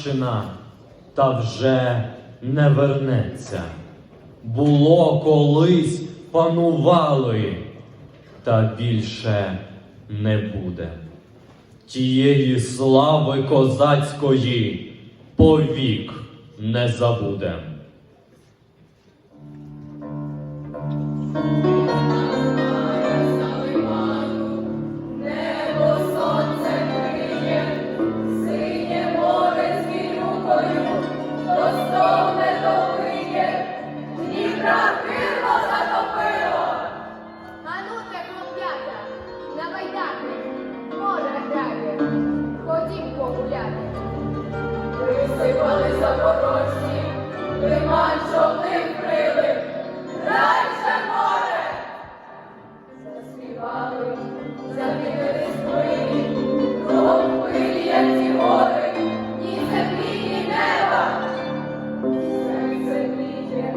спадщина, та вже не вернеться. Було колись панували, та більше не буде. Тієї слави козацької повік не забудем. Висипали запорожці, лиман човни вкрили, дальше море. Заспівали, кругом хвилі, як ті гори, ні землі, ні неба. Серце мріє,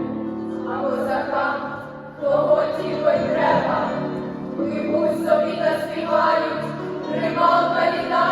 а козакам того тільки й треба. Вибудь собі та співають, Прималка літає, а поверх